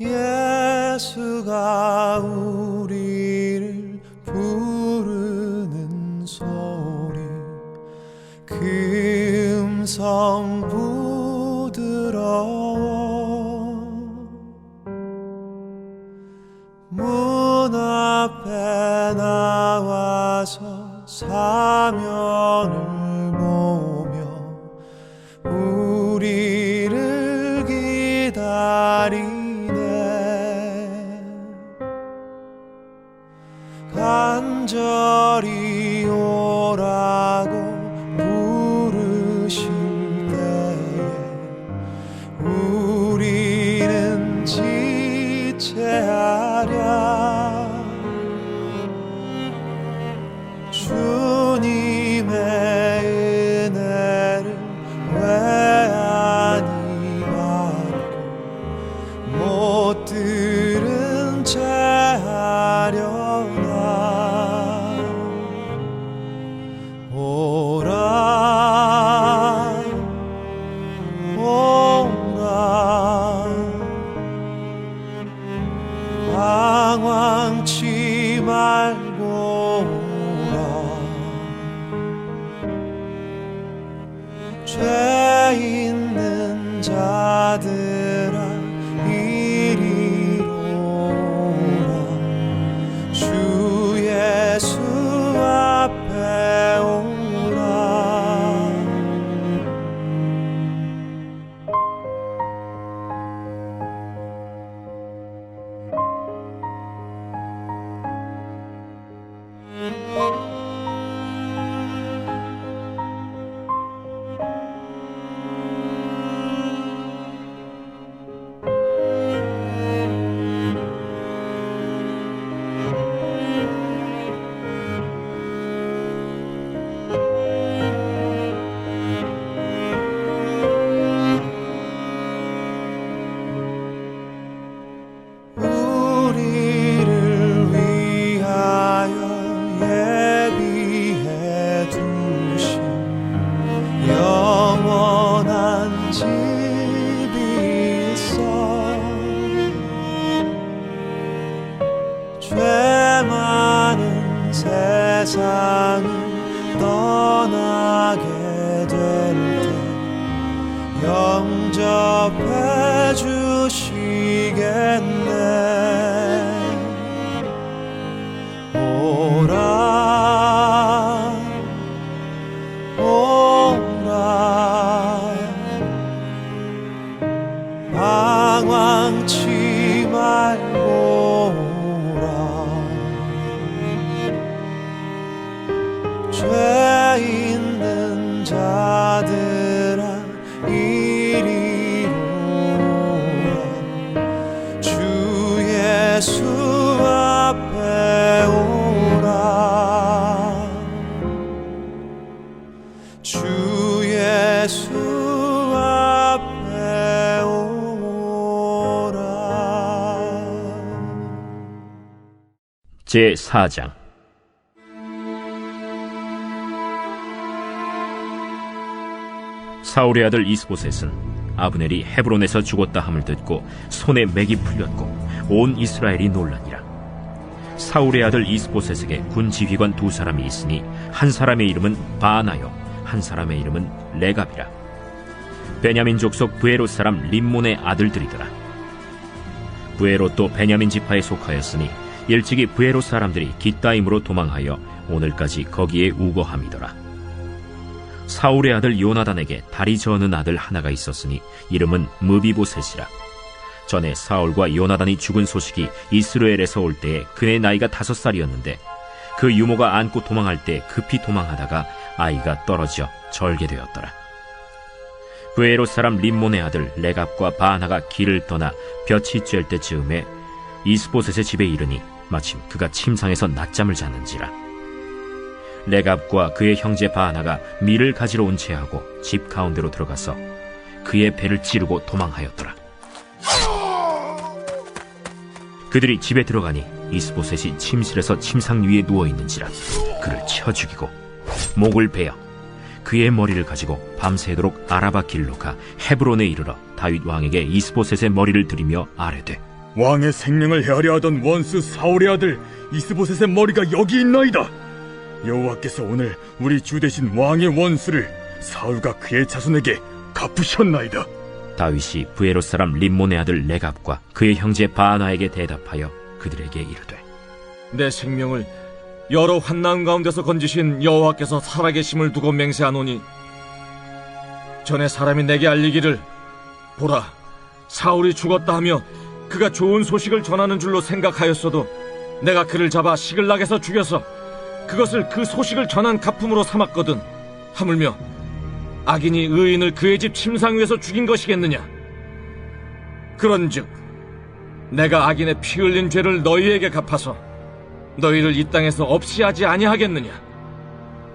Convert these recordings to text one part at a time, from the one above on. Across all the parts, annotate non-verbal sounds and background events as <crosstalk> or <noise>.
예수가 우리를 부르는 소리. 그 음성 부드러워. 문 앞에 나와서 사면을 자 去 제 4장. 사울의 아들 이스보셋은 아브넬이 헤브론에서 죽었다 함을 듣고 손에 맥이 풀렸고 온 이스라엘이 놀라니라. 사울의 아들 이스보셋에게 군 지휘관 두 사람이 있으니 한 사람의 이름은 바나요 한 사람의 이름은 레갑이라. 베냐민 족속 부에롯 사람 림몬의 아들들이더라. 부에롯도 베냐민 지파에 속하였으니 일찍이 부에롯 사람들이 기따임으로 도망하여 오늘까지 거기에 우거함이더라. 사울의 아들 요나단에게 다리 저는 아들 하나가 있었으니 이름은 무비보셋이라. 전에 사울과 요나단이 죽은 소식이 이스라엘에서 올 때에 그의 나이가 다섯 살이었는데 그 유모가 안고 도망할 때 급히 도망하다가 아이가 떨어져 절게 되었더라. 부에롯 사람 림몬의 아들 레갑과 바나가 길을 떠나 볕이 쬐을 때 즈음에 이스보셋의 집에 이르니 마침 그가 침상에서 낮잠을 자는지라. 레갑과 그의 형제 바나가 밀을 가지러 온 채하고 집 가운데로 들어가서 그의 배를 찌르고 도망하였더라. 그들이 집에 들어가니 이스보셋이 침실에서 침상 위에 누워 있는지라 그를 쳐 죽이고 목을 베어 그의 머리를 가지고 밤새도록 아라바 길로 가 헤브론에 이르러 다윗 왕에게 이스보셋의 머리를 들이며 아뢰되 왕의 생명을 헤아려 하던 원수 사울의 아들 이스보셋의 머리가 여기 있나이다. 여호와께서 오늘 우리 주 대신 왕의 원수를 사울과 그의 자손에게 갚으셨나이다. 다윗이 부에롯 사람 림몬의 아들 레갑과 그의 형제 바나에게 대답하여 그들에게 이르되 내 생명을 여러 환난 가운데서 건지신 여호와께서 살아계심을 두고 맹세하노니 전에 사람이 내게 알리기를 보라 사울이 죽었다 하며 그가 좋은 소식을 전하는 줄로 생각하였어도 내가 그를 잡아 시글락에서 죽여서 그것을 그 소식을 전한 가품으로 삼았거든. 하물며 악인이 의인을 그의 집 침상 위에서 죽인 것이겠느냐? 그런즉 내가 악인의 피 흘린 죄를 너희에게 갚아서 너희를 이 땅에서 없이 하지 아니하겠느냐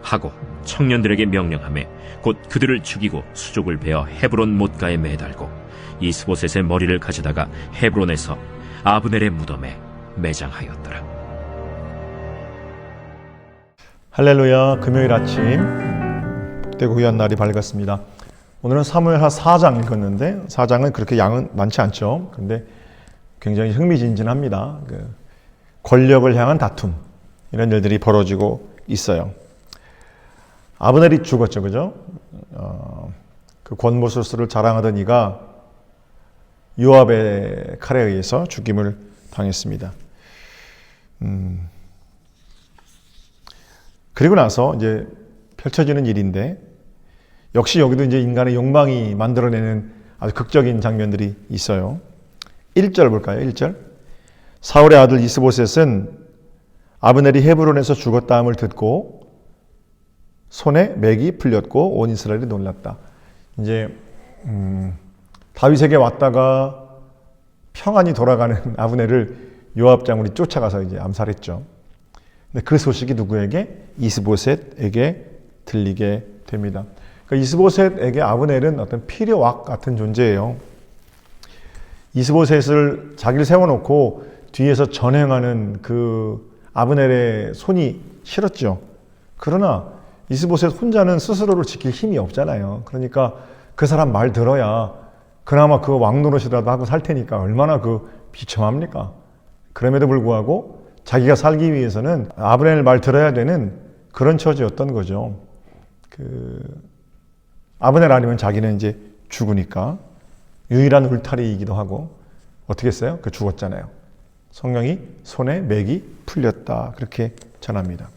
하고 청년들에게 명령하매 곧 그들을 죽이고 수족을 베어 헤브론 못가에 매달고 이스보셋의 머리를 가져다가 헤브론에서 아브넬의 무덤에 매장하였더라. 할렐루야 금요일 아침 복되고 귀한 날이 밝았습니다. 오늘은 사무엘하 4장 읽었는데 4장은 그렇게 양은 많지 않죠. 근데 굉장히 흥미진진합니다. 그 권력을 향한 다툼 이런 일들이 벌어지고 있어요. 아브넬이 죽었죠, 그죠? 어, 그 권모술수를 자랑하던 이가 요압의 칼에 의해서 죽임을 당했습니다. 그리고 나서 이제 펼쳐지는 일인데 역시 여기도 이제 인간의 욕망이 만들어내는 아주 극적인 장면들이 있어요. 1절 볼까요? 1절. 사울의 아들 이스보셋은 아브넬이 헤브론에서 죽었다함을 듣고 손에 맥이 풀렸고 온 이스라엘이 놀랐다. 이제 음, 다윗에게 왔다가 평안히 돌아가는 <laughs> 아브넬을 요압 장군이 쫓아가서 이제 암살했죠. 근데 그 소식이 누구에게? 이스보셋에게 들리게 됩니다. 그러니까 이스보셋에게 아브넬은 어떤 필요악 같은 존재예요. 이스보셋을 자기를 세워놓고 뒤에서 전행하는 그 아브넬의 손이 싫었죠. 그러나 이스보셋 혼자는 스스로를 지킬 힘이 없잖아요. 그러니까 그 사람 말 들어야 그나마 그 왕노릇이라도 하고 살 테니까 얼마나 그 비참합니까? 그럼에도 불구하고 자기가 살기 위해서는 아브넬 말 들어야 되는 그런 처지였던 거죠. 그 아브넬 아니면 자기는 이제 죽으니까 유일한 울타리이기도 하고 어떻게 했어요? 그 죽었잖아요. 성령이 손에 맥이 풀렸다 그렇게 전합니다.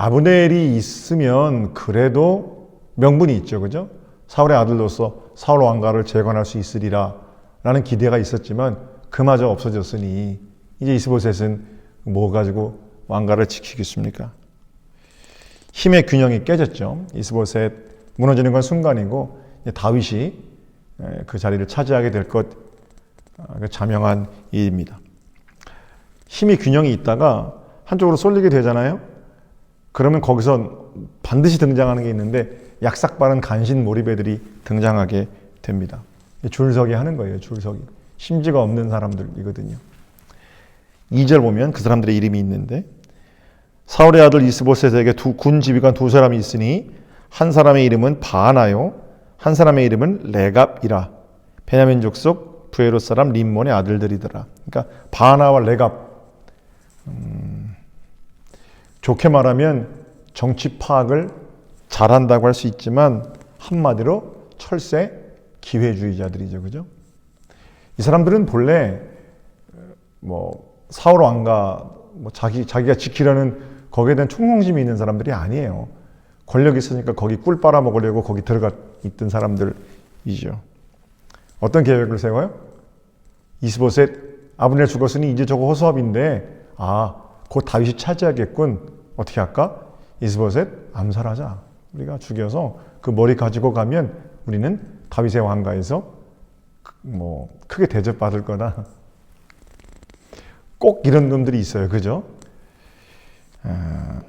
아브넬이 있으면 그래도 명분이 있죠, 그죠? 사울의 아들로서 사울 왕가를 재건할 수 있으리라 라는 기대가 있었지만 그마저 없어졌으니 이제 이스보셋은 뭐 가지고 왕가를 지키겠습니까? 힘의 균형이 깨졌죠. 이스보셋 무너지는 건 순간이고 다윗이 그 자리를 차지하게 될것그 자명한 일입니다. 힘이 균형이 있다가 한쪽으로 쏠리게 되잖아요. 그러면 거기서 반드시 등장하는 게 있는데 약삭빠른 간신 몰입애들이 등장하게 됩니다. 줄서기 하는 거예요. 줄서기. 심지가 없는 사람들이거든요. 2절 보면 그 사람들의 이름이 있는데 사울의 아들 이스보셋에게 두 군 지휘관 두 사람이 있으니 한 사람의 이름은 바나요 한 사람의 이름은 레갑이라 베냐민 족속 부에롯 사람 림몬의 아들들이더라. 그러니까 바나와 레갑 음, 좋게 말하면 정치 파악을 잘한다고 할 수 있지만 한마디로 철새 기회주의자들이죠, 그죠? 이 사람들은 본래 뭐 사울 왕가 뭐 자기 자기가 지키려는 거기에 대한 충성심이 있는 사람들이 아니에요. 권력이 있으니까 거기 꿀 빨아 먹으려고 거기 들어가 있던 사람들이죠. 어떤 계획을 세워요? 이스보셋 아브넬 죽었으니 이제 저거 호소합인데 아, 곧 다윗이 차지하겠군. 어떻게 할까? 이스보셋 암살하자. 우리가 죽여서 그 머리 가지고 가면 우리는 다윗의 왕가에서 뭐 크게 대접받을 거다. <laughs> 꼭 이런 놈들이 있어요. 그죠? 아,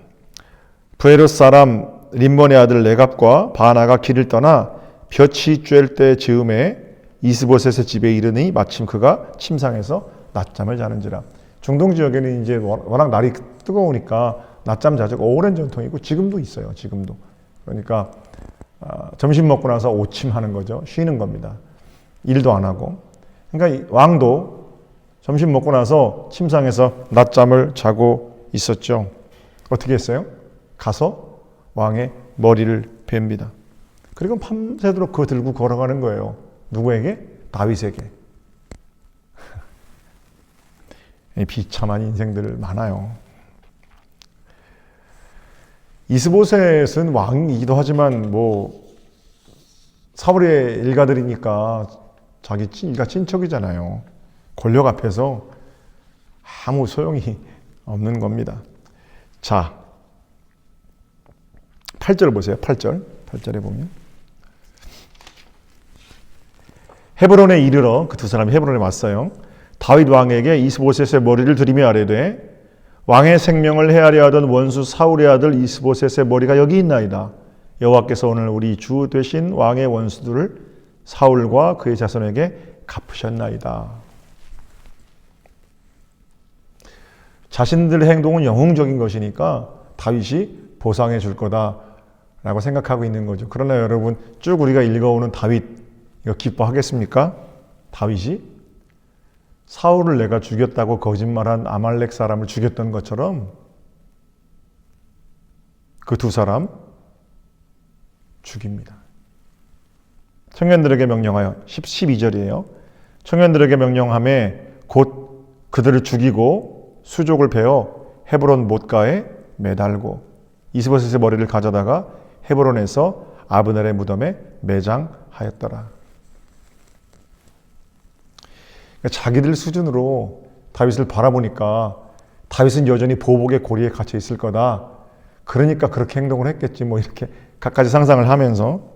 부에롯 사람 림몬의 아들 레갑과 바나가 길을 떠나 볕이 쬐을 때 즈음에 이스보셋의 집에 이르니 마침 그가 침상에서 낮잠을 자는지라. 중동 지역에는 이제 워낙 날이 뜨거우니까 낮잠 자자가 오랜 전통이고 지금도 있어요. 지금도. 그러니까 아, 점심 먹고 나서 오침하는 거죠. 쉬는 겁니다. 일도 안 하고. 그러니까 왕도 점심 먹고 나서 침상에서 낮잠을 자고 있었죠. 어떻게 했어요? 가서 왕의 머리를 뵙니다. 그리고 밤새도록 그거 들고 걸어가는 거예요. 누구에게? 다윗에게. <laughs> 이 비참한 인생들 많아요. 이스보셋은 왕이기도 하지만 뭐 사울의 일가들이니까 자기 친- 일가 친척이잖아요. 권력 앞에서 아무 소용이 없는 겁니다. 자, 8절 보세요. 8절. 8절에 보면 헤브론에 이르러 그 두 사람이 헤브론에 왔어요. 다윗 왕에게 이스보셋의 머리를 들이며 아뢰되 왕의 생명을 헤아려 하던 원수 사울의 아들 이스보셋의 머리가 여기 있나이다. 여호와께서 오늘 우리 주 되신 왕의 원수들을 사울과 그의 자손에게 갚으셨나이다. 자신들의 행동은 영웅적인 것이니까 다윗이 보상해 줄 거다라고 생각하고 있는 거죠. 그러나 여러분 쭉 우리가 읽어오는 다윗 이거 기뻐하겠습니까? 다윗이 사울을 내가 죽였다고 거짓말한 아말렉 사람을 죽였던 것처럼 그 두 사람 죽입니다. 청년들에게 명령하여 12절이에요. 청년들에게 명령함에 곧 그들을 죽이고 수족을 베어 헤브론 못가에 매달고 이스보셋의 머리를 가져다가 헤브론에서 아브넬의 무덤에 매장하였더라. 그러니까 자기들 수준으로 다윗을 바라보니까 다윗은 여전히 보복의 고리에 갇혀 있을 거다. 그러니까 그렇게 행동을 했겠지. 뭐 이렇게 갖가지 상상을 하면서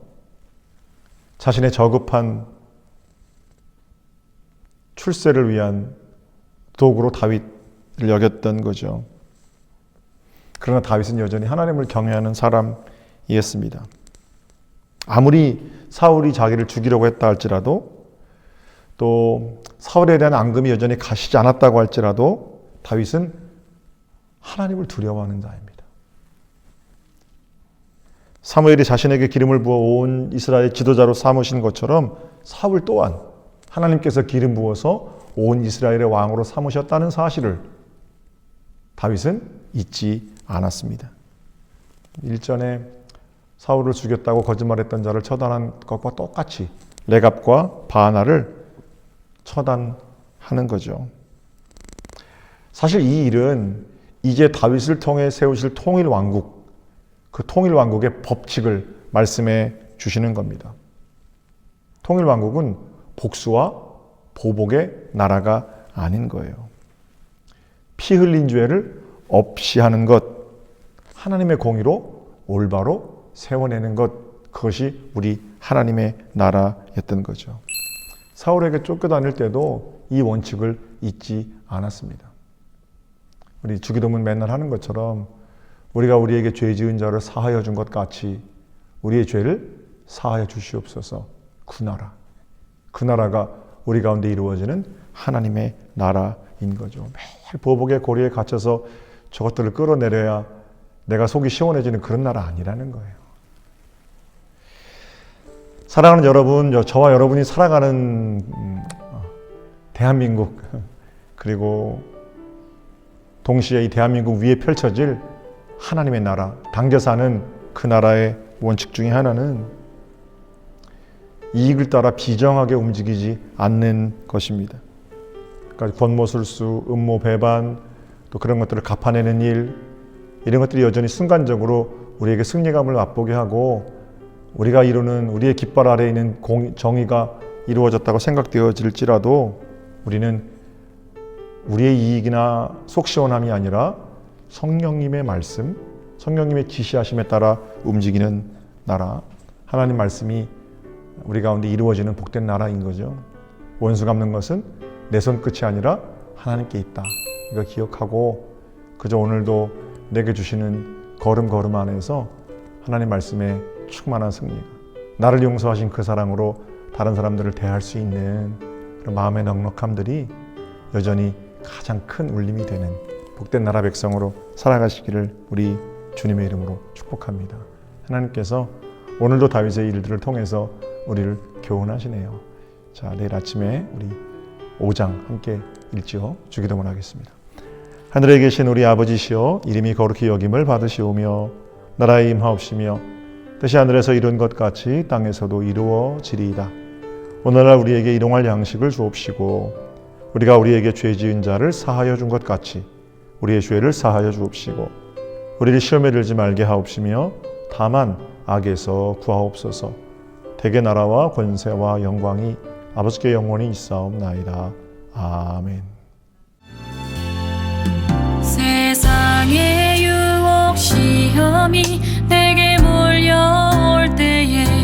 자신의 저급한 출세를 위한 도구로 다윗을 여겼던 거죠. 그러나 다윗은 여전히 하나님을 경외하는 사람이었습니다. 아무리 사울이 자기를 죽이려고 했다 할지라도 또 사울에 대한 앙금이 여전히 가시지 않았다고 할지라도 다윗은 하나님을 두려워하는 자입니다. 사무엘이 자신에게 기름을 부어 온 이스라엘 지도자로 삼으신 것처럼 사울 또한 하나님께서 기름 부어서 온 이스라엘의 왕으로 삼으셨다는 사실을 다윗은 잊지 않았습니다. 일전에 사울을 죽였다고 거짓말했던 자를 처단한 것과 똑같이 레갑과 바하나를 처단하는 거죠. 사실 이 일은 이제 다윗을 통해 세우실 통일 왕국, 그 통일 왕국의 법칙을 말씀해 주시는 겁니다. 통일 왕국은 복수와 보복의 나라가 아닌 거예요. 피 흘린 죄를 없이 하는 것, 하나님의 공의로 올바로 세워내는 것, 그것이 우리 하나님의 나라였던 거죠. 사울에게 쫓겨다닐 때도 이 원칙을 잊지 않았습니다. 우리 주기도문 맨날 하는 것처럼 우리가 우리에게 죄 지은 자를 사하여 준 것 같이 우리의 죄를 사하여 주시옵소서. 그 나라. 그 나라가 우리 가운데 이루어지는 하나님의 나라인 거죠. 매일 보복의 고리에 갇혀서 저것들을 끌어내려야 내가 속이 시원해지는 그런 나라 아니라는 거예요. 사랑하는 여러분, 저- 저와 여러분이 살아가는 음, 어, 대한민국 그리고 동시에 이 대한민국 위에 펼쳐질 하나님의 나라, 당겨 사는 그 나라의 원칙 중에 하나는 이익을 따라 비정하게 움직이지 않는 것입니다. 그러니까 권모술수, 음모 배반, 또 그런 것들을 갚아내는 일, 이런 것들이 여전히 순간적으로 우리에게 승리감을 맛보게 하고 우리가 이루는 우리의 깃발 아래에 있는 공, 정의가 이루어졌다고 생각되어질지라도 우리는 우리의 이익이나 속 시원함이 아니라 성령님의 말씀, 성령님의 지시하심에 따라 움직이는 나라, 하나님 말씀이 우리 가운데 이루어지는 복된 나라인 거죠. 원수 갚는 것은 내 손끝이 아니라 하나님께 있다. 이거 기억하고 그저 오늘도 내게 주시는 걸음걸음 안에서 하나님 말씀에 충만한 승리가 나를 용서하신 그 사랑으로 다른 사람들을 대할 수 있는 그런 마음의 넉넉함들이 여전히 가장 큰 울림이 되는 복된 나라 백성으로 살아가시기를 우리 주님의 이름으로 축복합니다. 하나님께서 오늘도 다윗의 일들을 통해서 우리를 교훈하시네요. 자, 내일 아침에 우리 5장 함께 읽지요. 주기도문 하겠습니다. 하늘에 계신 우리 아버지시여 이름이 거룩히 여김을 받으시오며 나라의 임하옵시며 뜻이 하늘에서 이룬 것 같이 땅에서도 이루어지리이다. 오늘날 우리에게 일용할 양식을 주옵시고 우리가 우리에게 죄 지은 자를 사하여 준 것 같이 우리의 죄를 사하여 주옵시고 우리를 시험에 들지 말게 하옵시며 다만 악에서 구하옵소서 대개 나라와 권세와 영광이 아버지께 영원히 있사옵나이다. 아멘. 세상의 유혹 시험이 내게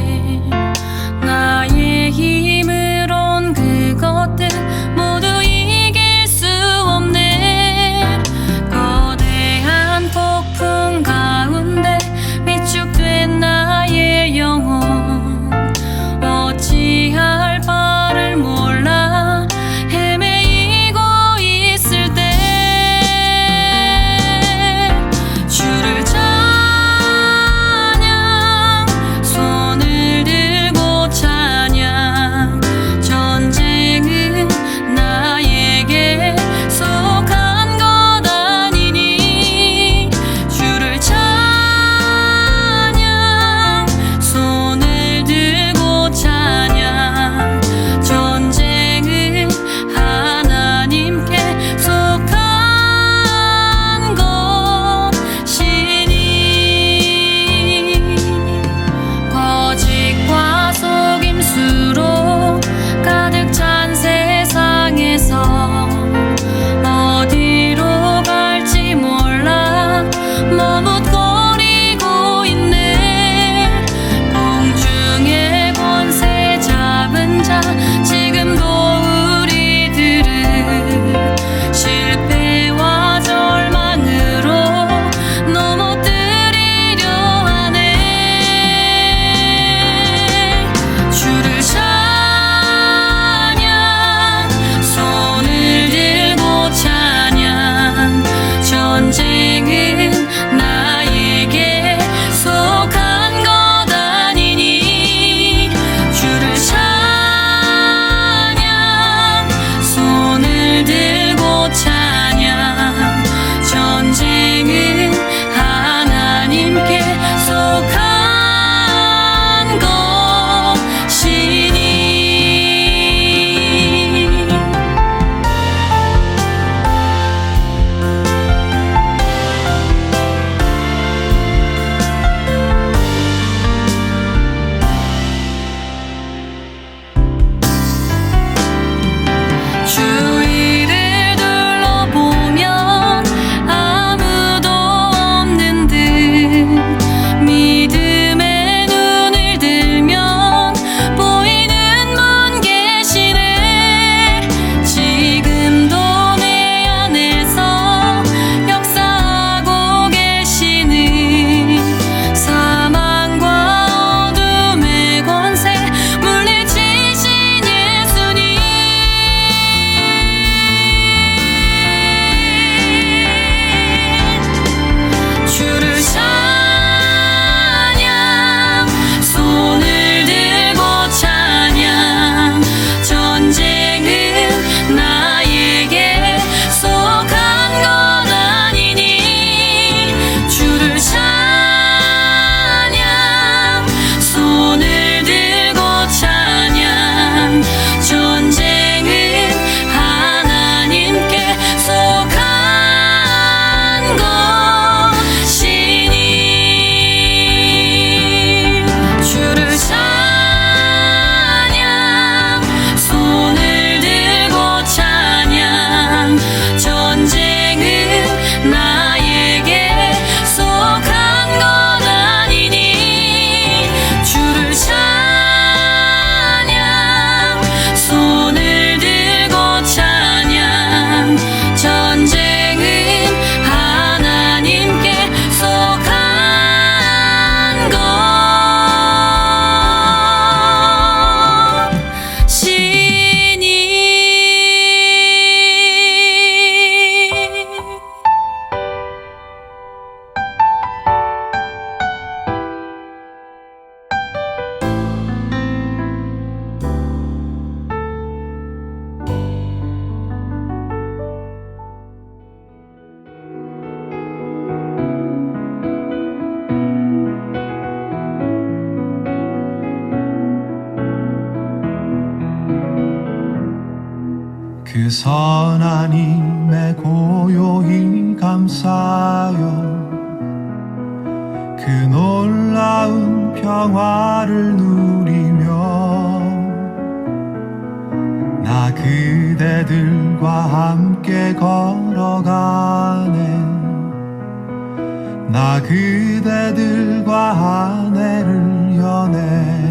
선하님의 고요히 감싸요. 그 놀라운 평화를 누리며 나 그대들과 함께 걸어가네. 나 그대들과 아내를 연해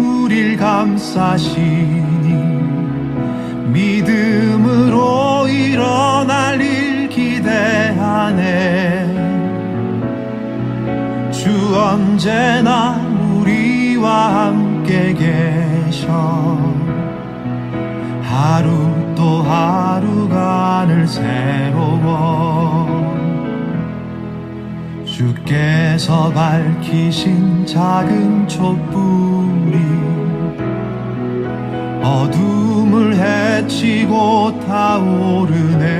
릴 감싸시니 믿음으로 일어날 일 기대하네. 주 언제나 우리와 함께 계셔. 하루 또 하루간을 새로워. 주께서 밝히신 작은 촛불이 어둠을 헤치고 타오르네.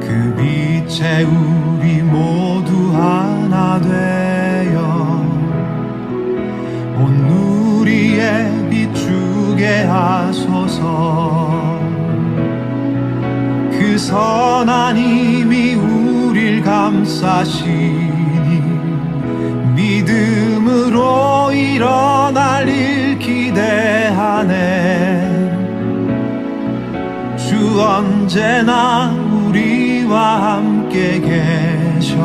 그 빛에 우리 모두 하나 되어 온 누리에 비추게 하소서. 그 선한 힘이 우릴 감싸시니 믿음으로 일어 주 언제나 우리와 함께 계셔.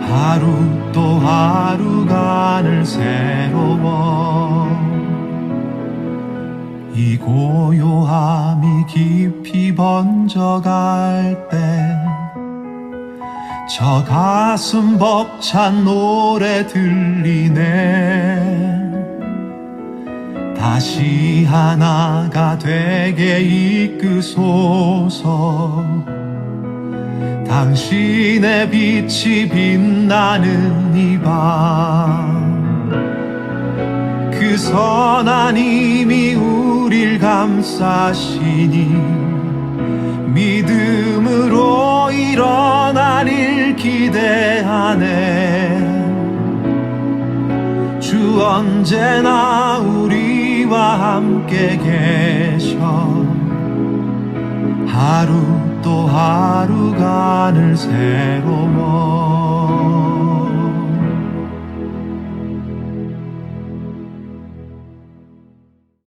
하루 또 하루간을 새로워. 이 고요함이 깊이 번져갈 때 저 가슴 벅찬 노래 들리네 다시 하나가 되게 이끄소서. 당신의 빛이 빛나는 이밤그 선한 힘이 우릴 감싸시니 믿음으로 일어날 일 기대하네. 주 언제나 우리와 함께 계셔. 하루 또 하루 간을 새로워